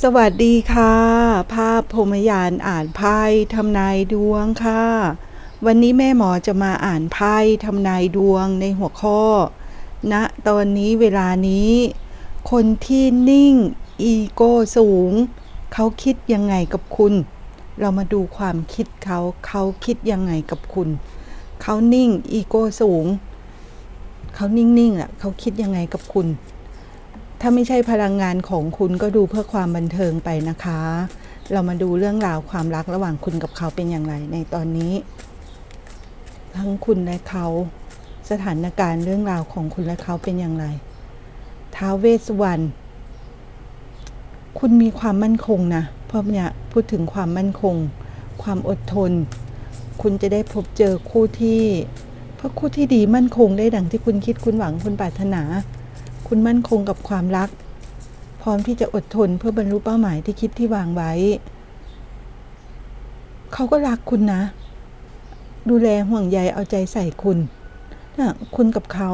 สวัสดีค่ะ ภาพพรมยานอ่านไพ่ทำนายดวงค่ะ วันนี้แม่หมอจะมาอ่านไพ่ทำนายดวงในหัวข้อณตอนนี้เวลานี้ คนที่นิ่ง อีโก้สูง เขาคิดยังไงกับคุณ เรามาดูความคิดเขาเขาคิดยังไงกับคุณ เขานิ่ง อีโก้สูง เขานิ่งๆอะเขาคิดยังไงกับคุณ ถ้าไม่ใช่พลังงานของคุณก็ดูเพื่อความบันเทิงไปนะคะ เรามาดูเรื่องราวความรักระหว่างคุณกับเขาเป็นอย่างไรในตอนนี้ ทั้งคุณและเขา สถานการณ์เรื่องราวของคุณและเขาเป็นอย่างไรท้าวเวสสวรรณคุณมีความมั่นคงนะเพราะเนี่ยพูดถึงความมั่นคง ความอดทน คุณจะได้พบเจอคู่ที่เพราะคู่ที่ดีมั่นคงได้ดังที่คุณคิดคุณหวังคุณปรารถนา คุณมั่นคงกับความรัก พร้อมที่จะอดทนเพื่อบรรลุเป้าหมายที่คิดที่วางไว้ เขาก็รักคุณนะ ดูแลห่วงใยเอาใจใส่คุณนะคุณกับเขา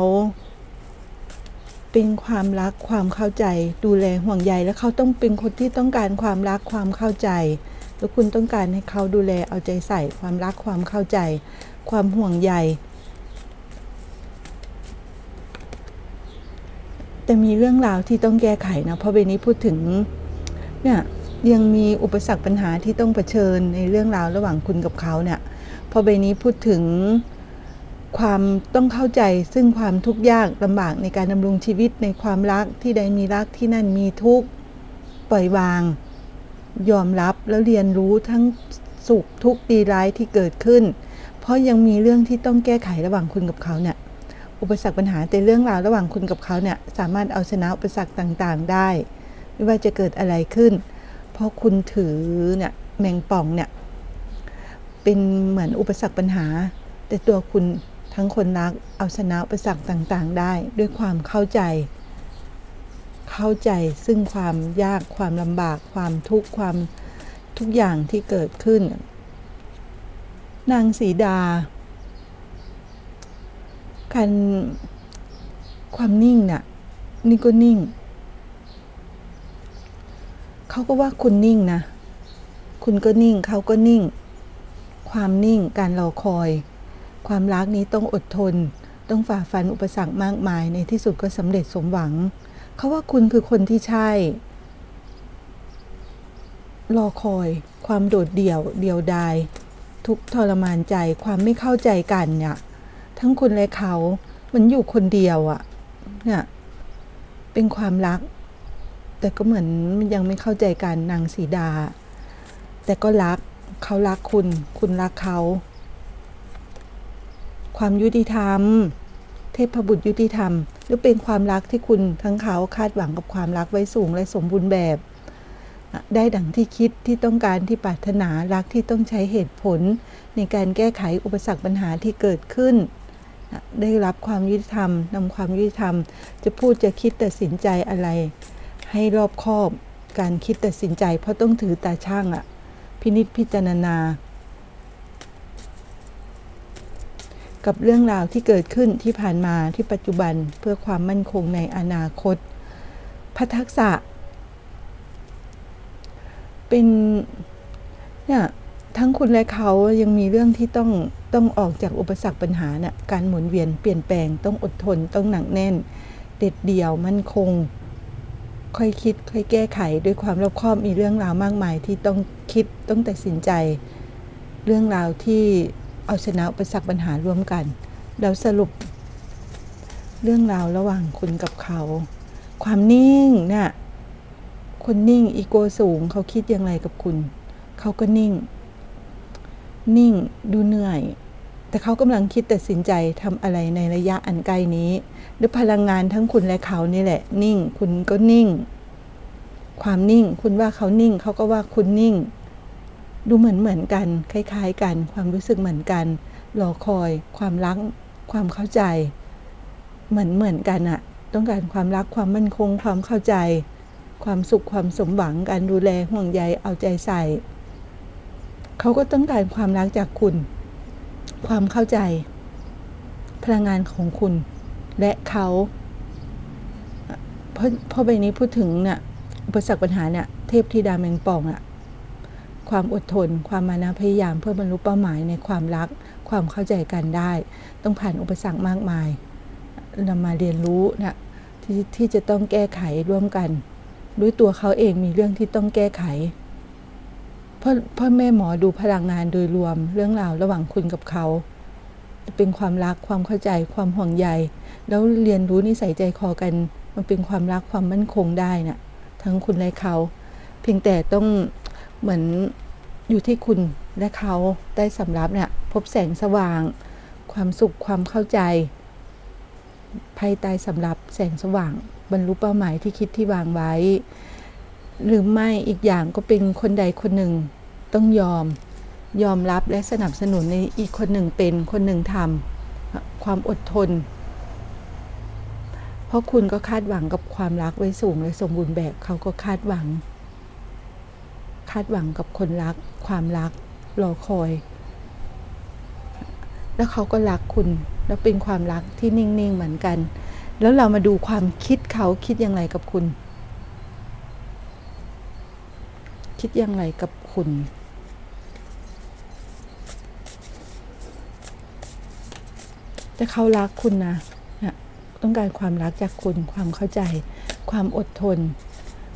เป็นความรักความเข้าใจ ดูแลห่วงใยและเขาต้องเป็นคนที่ต้องการความรักความเข้าใจ แล้วคุณต้องการให้เขาดูแลเอาใจใส่ ความรักความเข้าใจ ความห่วงใย แต่มีเรื่องราวที่ต้องแก้ไขนะเพราะเบนี้พูดถึงเนี่ยยังมีอุปสรรคปัญหาที่ต้องเผชิญในเรื่องราวระหว่างคุณกับเขาเนี่ยพอเบนี้พูดถึงความต้องเข้าใจซึ่งความทุกข์ยากลำบากในการดำรงชีวิตในความรักที่ใดมีรักที่นั่นมีทุกข์ปล่อยวาง ยอมรับแล้วเรียนรู้ทั้งสุขทุกข์ดีร้ายที่เกิดขึ้น เพราะยังมีเรื่องที่ต้องแก้ไขระหว่างคุณกับเขาเนี่ย อุปสรรคปัญหาแต่เรื่องราวระหว่างคุณกับเขาเนี่ยสามารถเอาชนะอุปสรรคต่างๆ ได้ ไม่ว่าจะเกิดอะไรขึ้น เพราะคุณถือเนี่ยแมงป่องเนี่ยเป็นเหมือนอุปสรรคปัญหา แต่ตัวคุณทั้งคนรักเอาชนะอุปสรรคต่างๆ ได้ ด้วยความเข้าใจ เข้าใจซึ่งความยากความลำบากความทุกข์ความทุกอย่างที่เกิดขึ้น นางสีดา การความนิ่งน่ะนี่ก็นิ่ง เขาก็ว่าคุณนิ่งนะ คุณก็นิ่งเขาก็นิ่ง ความนิ่งการรอคอย ความรักนี้ต้องอดทน ต้องฝ่าฟันอุปสรรคมากมายในที่สุดก็สำเร็จสมหวัง เขาว่าคุณคือคนที่ใช่ รอคอย ความโดดเดี่ยว เดียวดาย ทุกทรมานใจความไม่เข้าใจกันเนี่ย ทั้งคุณและเขา มันอยู่คนเดียวอะ่ะ เนี่ย เป็นความรัก แต่ก็เหมือนมันยังไม่เข้าใจกันนางสีดา แต่ก็รัก เขารักคุณ คุณรักเขา ความยุติธรรม เทพบุตรยุติธรรม หรือเป็นความรักที่คุณทั้งเขาคาดหวังกับความรักไว้สูงและสมบูรณ์แบบ ได้ดังที่คิดที่ต้องการที่ปรารถนารักที่ต้องใช้เหตุผลในการแก้ไขอุปสรรคปัญหาที่เกิดขึ้น ได้รับความยุติธรรมนำความยุติธรรม จะพูดจะคิดตัดสินใจอะไร ให้รอบคอบการคิดตัดสินใจ เพราะต้องถือตาช่างอะพินิจพิจารณา กับเรื่องราวที่เกิดขึ้นที่ผ่านมาที่ปัจจุบันเพื่อความมั่นคงในอนาคตพัทักษะ เป็นเนี่ยทั้งคุณและเขายังมีเรื่องที่ต้อง ต้องออกจากอุปสรรคปัญหาเนี่ยการหมุนเวียนเปลี่ยนแปลงต้องอดทนต้องหนักแน่น เด็ดเดี่ยวมั่นคง ค่อยคิดค่อยแก้ไขด้วยความรอบคอบมีเรื่องราวมากมายที่ต้องคิดต้องตัดสินใจ เรื่องราวที่เอาชนะอุปสรรคปัญหาร่วมกัน แล้วสรุป เรื่องราวระหว่างคุณกับเขา ความนิ่งเนี่ยคนนิ่งอีโกสูงเขาคิดอย่างไรกับคุณ เขาก็นิ่ง นิ่ง ดูเหนื่อย แต่เขากำลังคิดตัดสินใจทำอะไรในระยะอันใกล้นี้ด้วยพลังงานทั้งคุณและเขานี่แหละ นิ่ง คุณก็นิ่ง ความนิ่ง คุณว่าเขานิ่ง เขาก็ว่าคุณนิ่ง ดูเหมือนเหมือนกัน คล้ายๆ กัน ความรู้สึกเหมือนกัน รอคอย ความรัก ความเข้าใจ เหมือนเหมือนกันอะต้องการความรัก ความมั่นคง ความเข้าใจ ความสุข ความสมหวัง การดูแล ห่วงใย เอาใจใส่ เขาก็ต้องการความรักจากคุณ ความเข้าใจ พลังงานของคุณ และเขาเพราะเพราะใบนี้พูดถึงเนี่ยอุปสรรคปัญหาเนี่ยเทพธิดาแมงป่องอะความอดทน ความมานะพยายามเพื่อบรรลุเป้าหมายในความรัก ความเข้าใจกันได้ ต้องผ่านอุปสรรคมากมายนำมาเรียนรู้นะที่ที่จะต้องแก้ไขร่วมกัน ด้วยตัวเขาเองมีเรื่องที่ต้องแก้ไข พราะพ่อแม่หมอดูพลังงานโดยรวมเรื่องราวระหว่างคุณกับเขา เป็นความรักความเข้าใจความห่วงใย แล้วเรียนรู้นิสัยใจคอกัน มันเป็นความรักความมั่นคงได้นะ่ะทั้งคุณและเขา เพียงแต่ต้องเหมือนอยู่ที่คุณและเขาได้สำรับเนี่ยพบแสงสว่าง ความสุขความเข้าใจภายใต้สำรับแสงสว่าง บรรลุเป้าหมายที่คิดที่วางไว้ หรือไม่อีกอย่างก็เป็นคนใดคนหนึ่งต้องยอม ยอมรับและสนับสนุนในอีกคนหนึ่งเป็นคนหนึ่งทำความอดทน เพราะคุณก็คาดหวังกับความรักไว้สูงและสมบูรณ์แบบเขาก็คาดหวัง คาดหวังกับคนรัก ความรักรอคอย แล้วเขาก็รักคุณแล้วเป็นความรักที่นิ่งๆเหมือนกัน แล้วเรามาดูความคิดเขาคิดอย่างไรกับคุณ คิดอย่างไรกับคุณ แต่เขารักคุณนะนะต้องการความรักจากคุณความเข้าใจ ความอดทน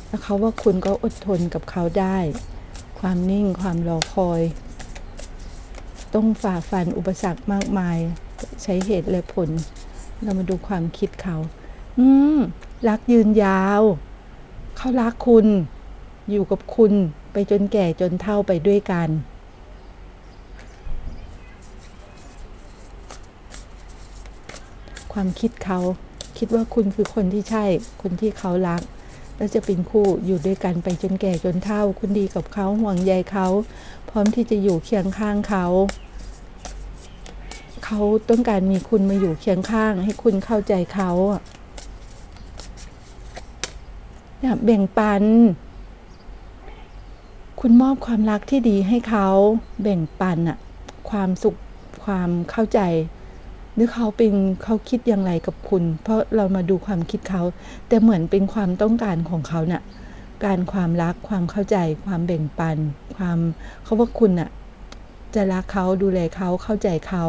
แล้วเขาว่าคุณก็อดทนกับเขาได้ ความนิ่งความรอคอย ต้องฝ่าฟันอุปสรรคมากมาย ใช้เหตุและผล เรามาดูความคิดเขา อืม รักยืนยาว เขารักคุณ อยู่กับคุณไปจนแก่จนเฒ่าไปด้วยกันความคิดเขาคิดว่าคุณคือคนที่ใช่ คนที่เขารัก แล้วจะเป็นคู่อยู่ด้วยกันไปจนแก่จนเฒ่า คุณดีกับเขาห่วงใยเขา พร้อมที่จะอยู่เคียงข้างเขา เขาต้องการมีคุณมาอยู่เคียงข้าง ให้คุณเข้าใจเขาเนี่ยแบ่งปัน คุณมอบความรักที่ดีให้เขาแบ่งปันอะความสุขความเข้าใจ หรือเขาเป็นเขาคิดอย่างไรกับคุณ เพราะเรามาดูความคิดเขา แต่เหมือนเป็นความต้องการของเขาเนะ่ะการความรักความเข้าใจ ความแบ่งปัน ความเขาว่าคุณน่ะจะรักเขาดูแลเขาเข้าใจเขา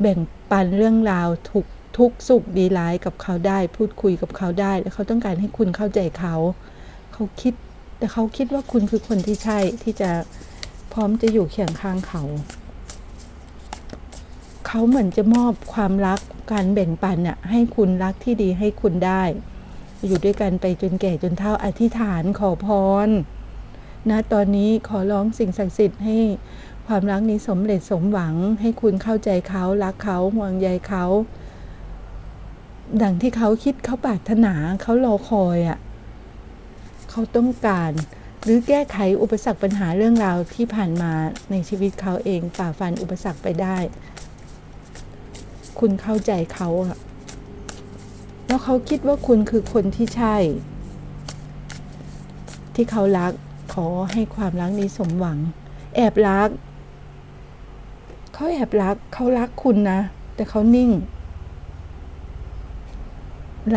แบ่งปันเรื่องราวทุกทุกสุขดีร้ายกับเขาได้ พูดคุยกับเขาได้ แล้วเขาต้องการให้คุณเข้าใจเขา เขาคิด แต่เขาคิดว่าคุณคือคนที่ใช่ที่จะพร้อมจะอยู่เคียงข้างเขา เขาเหมือนจะมอบความรักการแบ่งปันน่ะให้คุณรักที่ดีให้คุณได้ อยู่ด้วยกันไปจนแก่จนเฒ่าอธิษฐานขอพรนะตอนนี้ขอร้องสิ่งศักดิ์สิทธิ์ให้ความรักนี้สำเร็จสมหวัง ให้คุณเข้าใจเขารักเขาห่วงใยเขา ดังที่เขาคิดเขาปรารถนาเขารอคอยอะ่ะ เขาต้องการ หรือแก้ไขอุปสรรคปัญหาเรื่องราวที่ผ่านมาในชีวิตเขาเองฝ่าฟันอุปสรรคไปได้ คุณเข้าใจเขาอะแล้วเขาคิดว่าคุณคือคนที่ใช่ ที่เขารักขอให้ความรักนี้สมหวัง แอบรักเขาแอบรักเขารักคุณนะ แต่เขานิ่ง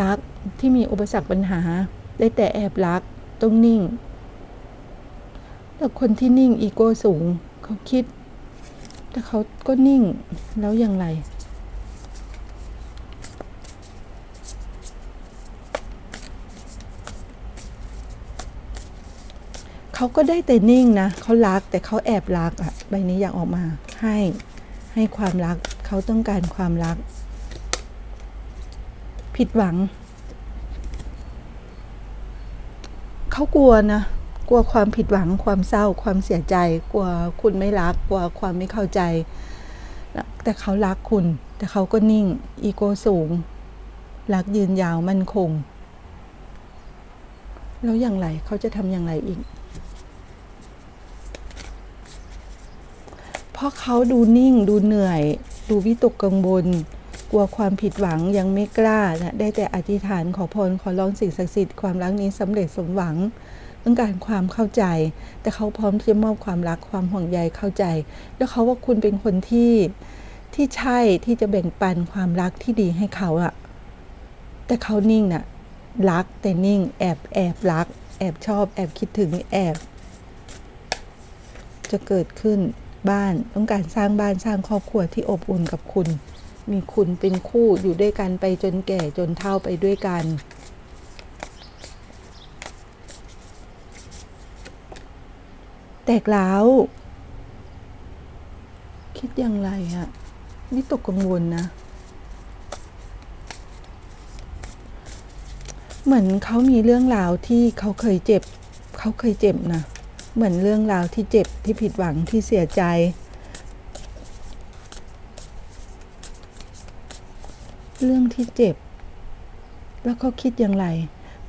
รักที่มีอุปสรรคปัญหา ได้แต่แอบรัก ต้องนิ่ง แต่คนที่นิ่งอีโก้สูง เขาคิด แต่เขาก็นิ่งแล้วอย่างไร เขาก็ได้แต่นิ่งนะ เขารักแต่เขาแอบรักอะใบนี้อยากออกมา ให้ให้ความรัก เขาต้องการความรัก ผิดหวัง เขากลัวนะ กลัวความผิดหวังความเศร้าความเสียใจ กลัวคุณไม่รัก กลัวความไม่เข้าใจ แต่เขารักคุณ แต่เขาก็นิ่ง อีโก้สูง รักยืนยาวมั่นคง แล้วอย่างไรเขาจะทำอย่างไรอีก เพราะเขาดูนิ่งดูเหนื่อย ดูวิตกกังวล กลัวความผิดหวังยังไม่กล้านะได้แต่อธิษฐานขอพรขอร้องสิ่งศักดิ์สิทธิ์ความรักนี้สำเร็จสมหวังต้องการความเข้าใจ แต่เขาพร้อมที่จะมอบความรักความห่วงใยเข้าใจ แล้วเขาว่าคุณเป็นคนที่ที่ใช่ที่จะแบ่งปันความรักที่ดีให้เขาอะแต่เขานิ่งน่ะรักแต่นิ่ง แอบแอบรัก แอบชอบ แอบคิดถึงแอบ จะเกิดขึ้นบ้านต้องการสร้างบ้านสร้างครอบครัวที่อบอุ่นกับคุณ มีคุณเป็นคู่อยู่ด้วยกันไปจนแก่จนเฒ่าไปด้วยกัน แตกแล้วคิดอย่างไรอะนี่ตกกังวลนะ เหมือนเขามีเรื่องราวที่เขาเคยเจ็บ เขาเคยเจ็บนะ เหมือนเรื่องราวที่เจ็บที่ผิดหวังที่เสียใจ เรื่องที่เจ็บ แล้วเขาคิดอย่างไร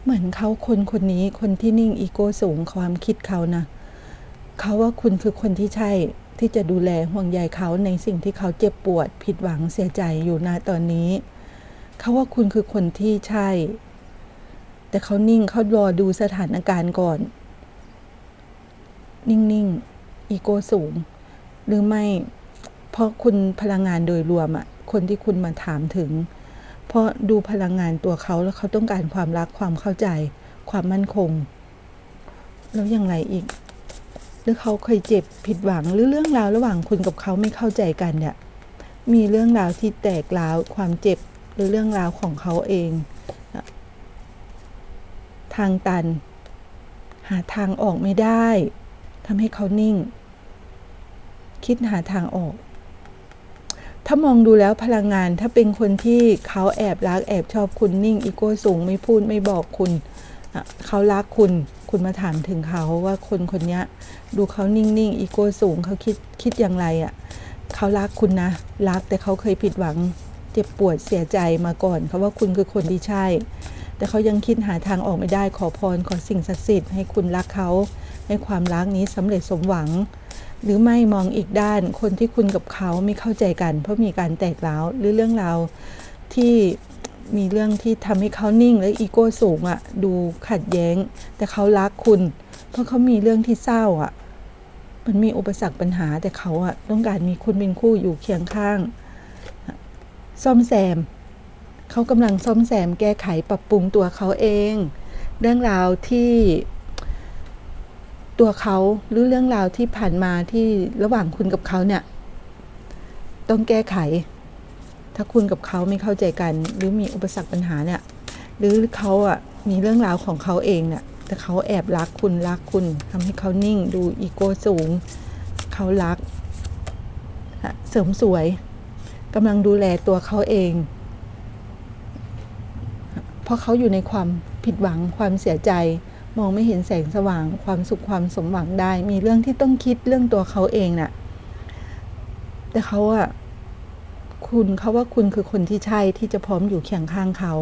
เหมือนเขาคนคนนี้คนที่นิ่งอีโก้สูงความคิดเขานะเขาว่าคุณคือคนที่ใช่ที่จะดูแลห่วงใยเขาในสิ่งที่เขาเจ็บปวด ผิดหวังเสียใจอยู่ณตอนนี้ เขาว่าคุณคือคนที่ใช่ แต่เขานิ่งเขารอดูสถานการณ์ก่อน นิ่งๆอีโก้สูง หรือไม่ เพราะคุณพลังงานโดยรวมอะคนที่คุณมาถามถึง เพราะดูพลังงานตัวเขาแล้วเขาต้องการความรักความเข้าใจ ความมั่นคง แล้วอย่างไรอีก หรือเขาเคยเจ็บผิดหวังหรือเรื่องราวระหว่างคุณกับเขาไม่เข้าใจกันเนี่ย มีเรื่องราวที่แตกร้าวความเจ็บหรือเรื่องราวของเขาเอง ทางตัน หาทางออกไม่ได้ทำให้เขานิ่ง คิดหาทางออก ถ้ามองดูแล้วพลังงานถ้าเป็นคนที่เขาแอบรักแอบชอบคุณนิ่งอีโก้สูงไม่พูดไม่บอกคุณเขารักคุณคุณมาถามถึงเขาว่าคนคนนี้ดูเขานิ่งๆอีโก้สูงเขาคิดคิดอย่างไรอะ่ะเขารักคุณนะ รักแต่เขาเคยผิดหวัง เจ็บปวดเสียใจมาก่อนเขาว่าคุณคือคนที่ใช่ แต่เขายังคิดหาทางออกไม่ได้ขอพรขอสิ่งศักดิ์สิทธิ์ให้คุณรักเขาให้ความรักนี้สำเร็จสมหวัง หรือไม่มองอีกด้านคนที่คุณกับเขาไม่เข้าใจกัน เพราะมีการแตกร้าวหรือเรื่องราวที่มีเรื่องที่ทำให้เขานิ่งและอีโก้สูงอะ่ะดูขัดแย้ง แต่เขารักคุณ เพราะเขามีเรื่องที่เศร้าอะ่ะมันมีอุปสรรคปัญหาแต่เขาอะต้องการมีคุณเป็นคู่อยู่เคียงข้าง ซ่อมแซม เขากำลังซ่อมแซมแก้ไขปรับปรุงตัวเขาเอง เรื่องราวที่ ตัวเขาหรือเรื่องราวที่ผ่านมาที่ระหว่างคุณกับเขาเนี่ย ต้องแก้ไข ถ้าคุณกับเขาไม่เข้าใจกัน หรือมีอุปสรรคปัญหาเนี่ย หรือเขาอะมีเรื่องราวของเขาเองเนี่ยแต่เขาแอบรักคุณรักคุณทำให้เขานิ่งดูอีโก้สูง เขารัก เสริมสวยกำลังดูแลตัวเขาเอง เพราะเขาอยู่ในความผิดหวังความเสียใจ มองไม่เห็นแสงสว่างความสุขความสมหวังได้ มีเรื่องที่ต้องคิดเรื่องตัวเขาเองน่ะ แต่เขาอะคุณเขาว่าคุณคือคนที่ใช่ที่จะพร้อมอยู่เคียงข้างเขา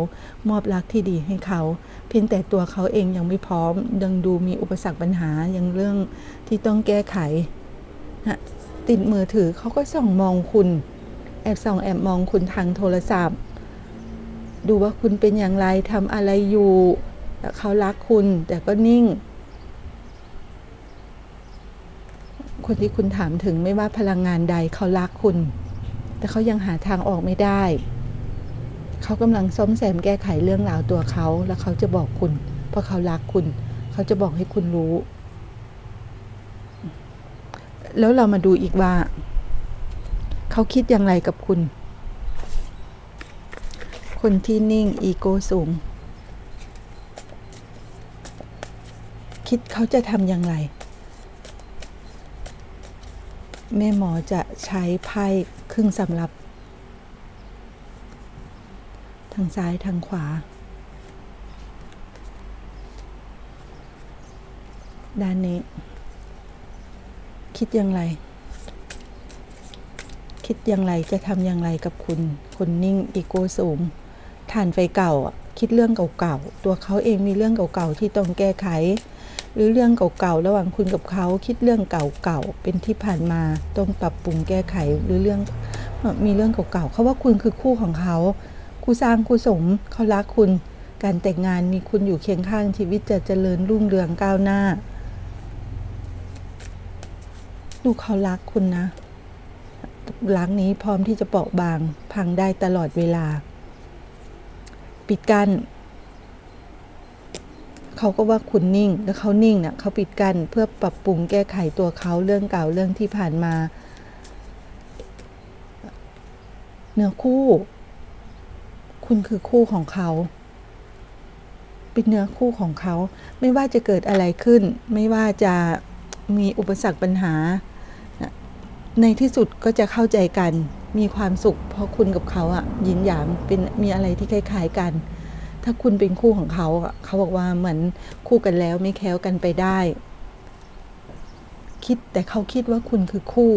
มอบรักที่ดีให้เขา เพียงแต่ตัวเขาเองยังไม่พร้อม ยังดูมีอุปสรรคปัญหายังเรื่องที่ต้องแก้ไขนะติดมือถือเขาก็ส่องมองคุณ แอบส่องแอบมองคุณทางโทรศัพท์ ดูว่าคุณเป็นอย่างไรทำอะไรอยู่ แต่เขารักคุณแต่ก็นิ่ง คนที่คุณถามถึงไม่ว่าพลังงานใดเขารักคุณ แต่เขายังหาทางออกไม่ได้ เขากำลังซ่อมแซมแก้ไขเรื่องราวตัวเขาแล้วเขาจะบอกคุณ เพราะเขารักคุณ เขาจะบอกให้คุณรู้ แล้วเรามาดูอีกว่า เขาคิดอย่างไรกับคุณ คนที่นิ่งอีโก้สูง คิดเขาจะทำอย่างไร แม่หมอจะใช้ไพ่ครึ่งสำรับ ทางซ้ายทางขวา ด้านนี้ คิดอย่างไร คิดอย่างไรจะทำอย่างไรกับคุณคนนิ่งอีโก้สูง ฐานไฟเก่าอะ คิดเรื่องเก่าๆ ตัวเขาเองมีเรื่องเก่าๆ ที่ต้องแก้ไข หรือเรื่องเก่าๆ ระหว่างคุณกับเขาคิดเรื่องเก่าๆ เป็นที่ผ่านมาต้องปรับปรุงแก้ไขหรือเรื่องมีเรื่องเก่าๆ เขาว่าคุณคือคู่ของเขาคู่สร้างคู่สมเขารักคุณ การแต่งงานมีคุณอยู่เคียงข้างชีวิตจะเจริญรุ่งเรืองก้าวหน้าดูเขารักคุณนะรักนี้พร้อมที่จะเปราะบางพังได้ตลอดเวลา ปิดกัน้นเขาก็ว่าคุณนิ่ง แล้วเขานิ่งเนี่ยเขาปิดกั้นเพื่อปรับปรุงแก้ไขตัวเขาเรื่องเก่าเรื่องที่ผ่านมา เนื้อคู่ คุณคือคู่ของเขาเป็นเนื้อคู่ของเขา ไม่ว่าจะเกิดอะไรขึ้น ไม่ว่าจะมีอุปสรรคปัญหา ในที่สุดก็จะเข้าใจกัน มีความสุข เพราะคุณกับเขาอะยินหยามเป็นมีอะไรที่คล้ายๆกัน ถ้าคุณเป็นคู่ของเขาอะเขาบอกว่าเหมือนคู่กันแล้วไม่แค้วกันไปได้ คิดแต่เขาคิดว่าคุณคือคู่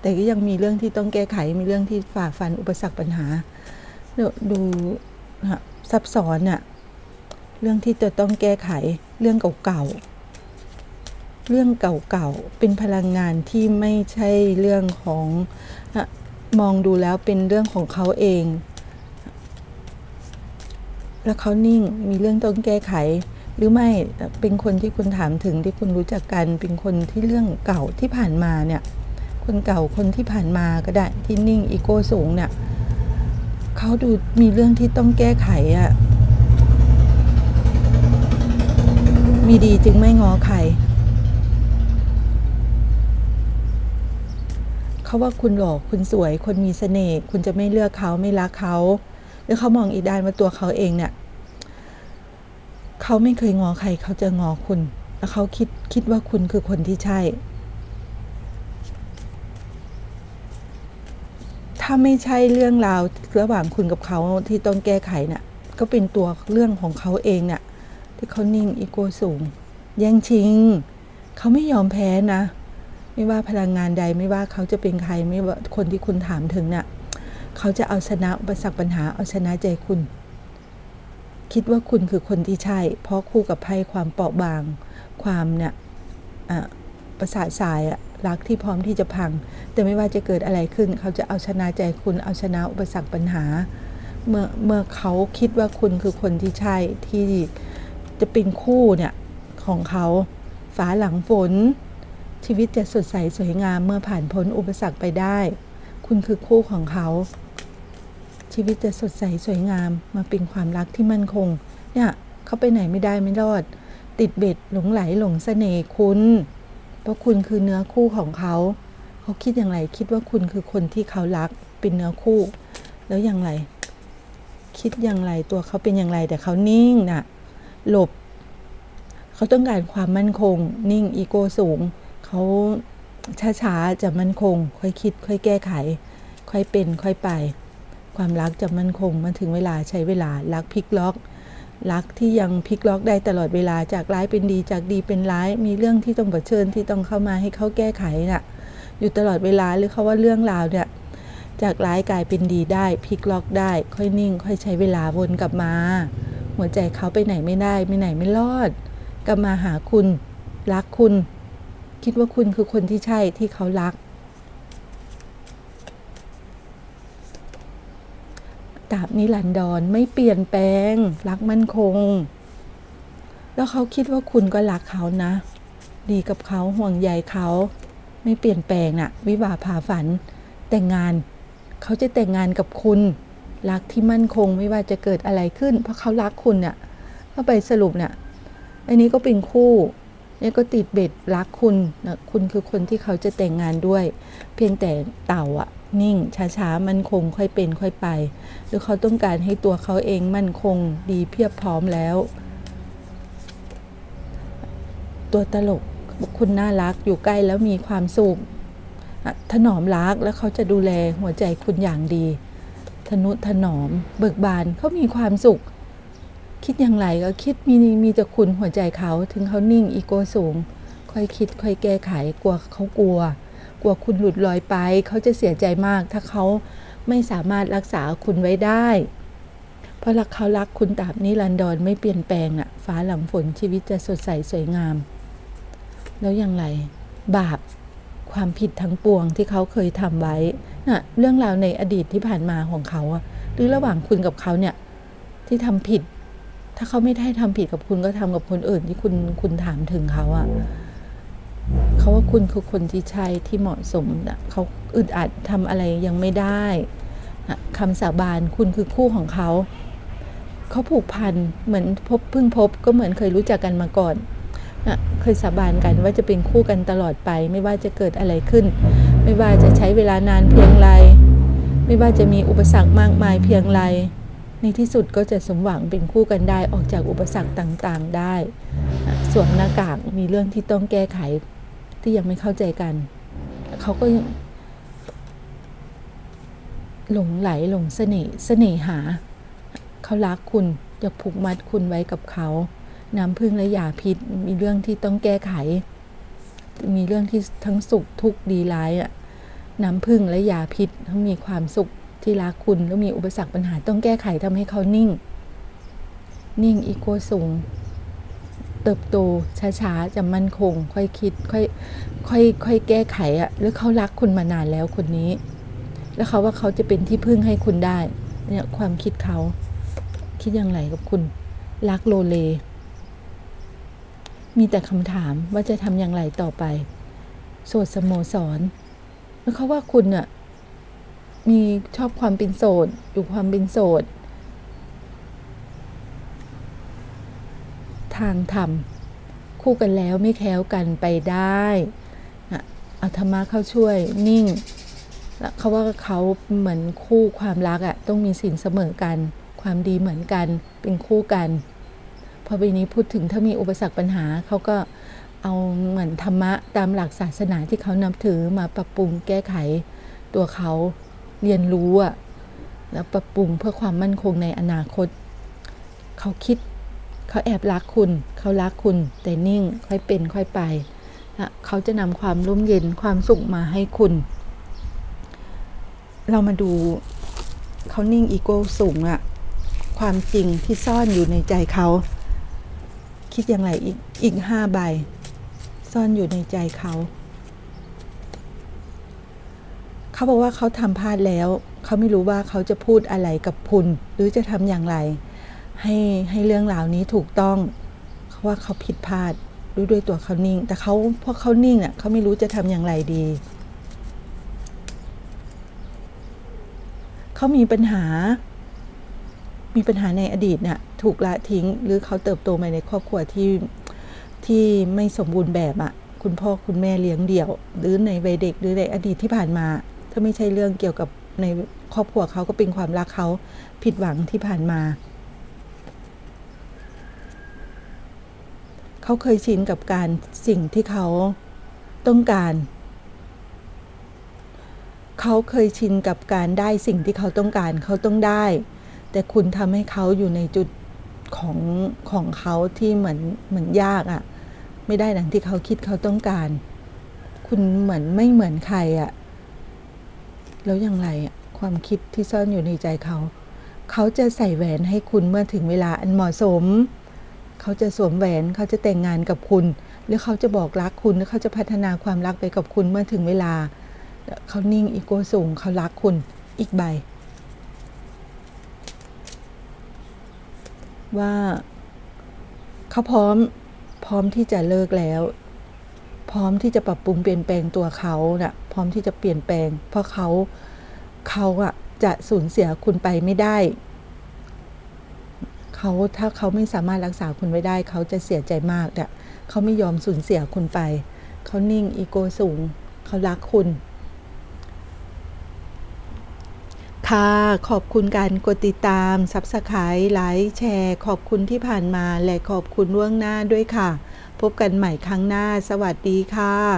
แต่ก็ยังมีเรื่องที่ต้องแก้ไขมีเรื่องที่ฝ่าฟันอุปสรรคปัญหาดูดูนะซับซ้อนอะเรื่องที่จะต้องแก้ไขเรื่องเก่าๆ เรื่องเก่าๆ เป็นพลังงานที่ไม่ใช่เรื่องของอะ มองดูแล้วเป็นเรื่องของเขาเอง แล้วเขานิ่งมีเรื่องต้องแก้ไข หรือไม่เป็นคนที่คุณถามถึงที่คุณรู้จักกัน เป็นคนที่เรื่องเก่าที่ผ่านมาเนี่ย คนเก่าคนที่ผ่านมาก็ได้ที่นิ่งอีโก้สูงเนี่ยเขาดูมีเรื่องที่ต้องแก้ไขอะมีดีจึงไม่งอใคร เขาว่าคุณหล่อคุณสวย คนมีเสน่ห์คุณจะไม่เลือกเขาไม่รักเขาหรือเขามองอีกด้านว่าตัวเขาเองเนี่ยเขาไม่เคยงอใครเขาจะงอคุณแล้วเขาคิดคิดว่าคุณคือคนที่ใช่ ถ้าไม่ใช่เรื่องราวระหว่างคุณกับเขาที่ต้องแก้ไขเนี่ยก็เป็นตัวเรื่องของเขาเองเนี่ยที่เขานิ่งอีโก้สูง แย่งชิง เขาไม่ยอมแพ้นะ ไม่ว่าพลังงานใดไม่ว่าเขาจะเป็นใครไม่ว่าคนที่คุณถามถึงเนี่ยเขาจะเอาชนะอุปสรรคปัญหาเอาชนะใจคุณ คิดว่าคุณคือคนที่ใช่ เพราะคู่กับไพ่ความเปราะบาง ความเนี่ยอะประสาทสายอะรักที่พร้อมที่จะพัง แต่ไม่ว่าจะเกิดอะไรขึ้น เขาจะเอาชนะใจคุณเอาชนะอุปสรรคปัญหา เมื่อเมื่อเขาคิดว่าคุณคือคนที่ใช่ที่จะเป็นคู่เนี่ยของเขาฟ้าหลังฝน ชีวิตจะสดใสสวยงามเมื่อผ่านพ้นอุปสรรคไปได้ คุณคือคู่ของเขา ชีวิตจะสดใสสวยงามมาเป็นความรักที่มั่นคง เนี่ยเขาไปไหนไม่ได้ไม่รอด ติดเบ็ดหลงไหลหลงเสน่ห์คุณ เพราะคุณคือเนื้อคู่ของเขา เขาคิดอย่างไรคิดว่าคุณคือคนที่เขารักเป็นเนื้อคู่ แล้วอย่างไร คิดอย่างไรตัวเขาเป็นอย่างไรแต่เขานิ่งน่ะหลบ เขาต้องการความมั่นคง นิ่งอีโก้สูง เขาช้าๆจะมั่นคง ค่อยคิด ค่อยแก้ไข ค่อยเป็น ค่อยไป ความรักจะมั่นคงมาถึงเวลาใช้เวลารักพลิกล็อก รักที่ยังพลิกล็อกได้ตลอดเวลาจากร้ายเป็นดีจากดีเป็นร้ายมีเรื่องที่ต้องเผชิญที่ต้องเข้ามาให้เขาแก้ไขน่ะ อยู่ตลอดเวลาหรือเขาว่าเรื่องราวเนี่ยจากร้ายกลายเป็นดีได้พลิกล็อกได้ ค่อยนิ่ง ค่อยใช้เวลาวนกลับมา หัวใจเขาไปไหนไม่ได้ ไม่ไหนไม่รอด กลับมาหาคุณ รักคุณ คิดว่าคุณคือคนที่ใช่ที่เขารักตราบนิรันดรไม่เปลี่ยนแปลง รักมั่นคง แล้วเขาคิดว่าคุณก็รักเขานะ ดีกับเขาห่วงใยเขาไม่เปลี่ยนแปลงน่ะ วิวาผ่าฝัน แต่งงาน เขาจะแต่งงานกับคุณ รักที่มั่นคงไม่ว่าจะเกิดอะไรขึ้น เพราะเขารักคุณเนี่ยก็ไปสรุปเนี่ยอันนี้ก็เป็นคู่ เนี่ยก็ติดเบ็ดรักคุณนะคุณคือคนที่เขาจะแต่งงานด้วย เพียงแต่เต่าอะนิ่งช้าๆมันคงค่อยเป็นค่อยไป หรือเขาต้องการให้ตัวเขาเองมั่นคงดีเพียบพร้อมแล้ว ตัวตลกคุณน่ารักอยู่ใกล้แล้วมีความสุขถนอมรักแล้วเขาจะดูแลหัวใจคุณอย่างดี ทนุถนอม เบิกบานเขามีความสุข คิดอย่างไรก็คิดมีมีแต่คุณหัวใจเขาถึงเขานิ่งอีโก้สูง ค่อยคิดค่อยแก้ไขกลัวเขากลัว กลัวคุณหลุดลอยไป เขาจะเสียใจมาก ถ้าเขาไม่สามารถรักษาคุณไว้ได้ เพราะรักเขารักคุณตราบนิรันดรไม่เปลี่ยนแปลงน่ะฟ้าหลังฝนชีวิตจะสดใสสวยงาม แล้วอย่างไร บาปความผิดทั้งปวงที่เขาเคยทำไว้น่ะเรื่องราวในอดีตที่ผ่านมาของเขาอะหรือระหว่างคุณกับเขาเนี่ยที่ทำผิด ถ้าเขาไม่ได้ทำผิดกับคุณก็ทำกับคนอื่นที่คุณคุณถามถึงเขาอะเขาว่าคุณคือคนที่ใช่ที่เหมาะสมเขาอึดอัดทำอะไรยังไม่ได้นะคำสาบานคุณคือคู่ของเขา เขาผูกพันเหมือนพบเพิ่งพบก็เหมือนเคยรู้จักกันมาก่อนนะเคยสาบานกันว่าจะเป็นคู่กันตลอดไป ไม่ว่าจะเกิดอะไรขึ้น ไม่ว่าจะใช้เวลานานเพียงไร ไม่ว่าจะมีอุปสรรคมากมายเพียงไร ในที่สุดก็จะสมหวังเป็นคู่กันได้ออกจากอุปสรรคต่างๆได้ สวมหน้ากากมีเรื่องที่ต้องแก้ไขที่ยังไม่เข้าใจกัน เขาก็ยังหลงไหลหลงเสน่ห์เสน่หา เขารักคุณอยากผูกมัดคุณไว้กับเขา น้ำพึ่งและยาพิษมีเรื่องที่ต้องแก้ไข มีเรื่องที่ทั้งสุขทุกข์ดีร้ายอะน้ำพึ่งและยาพิษเขามีความสุข ที่รักคุณแล้วมีอุปสรรคปัญหาต้องแก้ไขทำให้เขานิ่ง นิ่งอีโก้สูง เติบโตช้าๆจะมั่นคง ค่อยคิดค่อยค่อยค่อยแก้ไขอะแล้วเขารักคุณมานานแล้วคนนี้ แล้วเขาว่าเขาจะเป็นที่พึ่งให้คุณได้ เนี่ยความคิดเขาคิดอย่างไรกับคุณ รักโลเล มีแต่คำถามว่าจะทำอย่างไรต่อไป โสดสโมสรแล้วเขาว่าคุณน่ะ มีชอบความเป็นโสด อยู่ความเป็นโสด ทางธรรม คู่กันแล้วไม่แคล้วกันไปได้นะเอาธรรมะเข้าช่วยนิ่งแล้วเขาว่าเขาเหมือนคู่ความรักอะ่ะต้องมีสินเสมอกัน ความดีเหมือนกันเป็นคู่กัน พอปีนี้พูดถึงถ้ามีอุปสรรคปัญหาเขาก็เอาเหมือนธรรมะตามหลักศาสนาที่เขานับถือมาปรับปรุงแก้ไขตัวเขา เรียนรู้อะ่ะแล้วปรับปรุงเพื่อความมั่นคงในอนาคต เขาคิดเขาแอบรักคุณ เขารักคุณ แต่นิ่งค่อยเป็นค่อยไปนะเขาจะนำความร่มเย็นความสุขมาให้คุณ เรามาดูเขานิ่งอีโก้สูงอะความจริงที่ซ่อนอยู่ในใจเขา คิดอย่างไรอีกอีกห้าใบ ซ่อนอยู่ในใจเขา เขาบอกว่าเขาทำพลาดแล้ว เขาไม่รู้ว่าเขาจะพูดอะไรกับคุณ หรือจะทำอย่างไร ให้ให้เรื่องราวนี้ถูกต้องเขาว่าเขาผิดพลาดด้วยด้วยตัวเขานิ่ง แต่เขาพราะเขานิ่งอะเขาไม่รู้จะทำอย่างไรดี เขามีปัญหา มีปัญหาในอดีตน่ะถูกละทิ้ง หรือเขาเติบโตมาในครอบครัวที่ที่ไม่สมบูรณ์แบบอะ่ะคุณพ่อคุณแม่เลี้ยงเดี่ยว หรือในวัยเด็กหรือในอดีตที่ผ่านมา ถ้าไม่ใช่เรื่องเกี่ยวกับในครอบครัวเขาก็เป็นความรักเขาผิดหวังที่ผ่านมา เขาเคยชินกับการสิ่งที่เขาต้องการ เขาเคยชินกับการได้สิ่งที่เขาต้องการเขาต้องได้ แต่คุณทำให้เขาอยู่ในจุดของของเขาที่เหมือนเหมือนยากอะ่ะ ไม่ได้ดังที่เขาคิดเขาต้องการ คุณเหมือนไม่เหมือนใครอะ่ะ แล้วอย่างไรความคิดที่ซ่อนอยู่ในใจเขา เขาจะใส่แหวนให้คุณเมื่อถึงเวลาอันเหมาะสม เขาจะสวมแหวนเขาจะแต่งงานกับคุณ หรือเขาจะบอกรักคุณหรือเขาจะพัฒนาความรักไปกับคุณเมื่อถึงเวลา เขานิ่งอีโก้สูงเขารักคุณอีกใบ ว่าเขาพร้อมพร้อมที่จะเลิกแล้ว พร้อมที่จะปรับปรุงเปลี่ยนแปลงตัวเขาน่ะ พร้อมที่จะเปลี่ยนแปลง เพราะเขาเขาอะจะสูญเสียคุณไปไม่ได้ เขาถ้าเขาไม่สามารถรักษาคุณไว้ได้ เขาจะเสียใจมากอะเขาไม่ยอมสูญเสียคุณไป เขานิ่งอีโก้สูง เขารักคุณค่ะขอบคุณการกดติดตาม Subscribe ไลค์แชร์ ขอบคุณที่ผ่านมาและขอบคุณล่วงหน้าด้วยค่ะ พบกันใหม่ครั้งหน้า สวัสดีค่ะ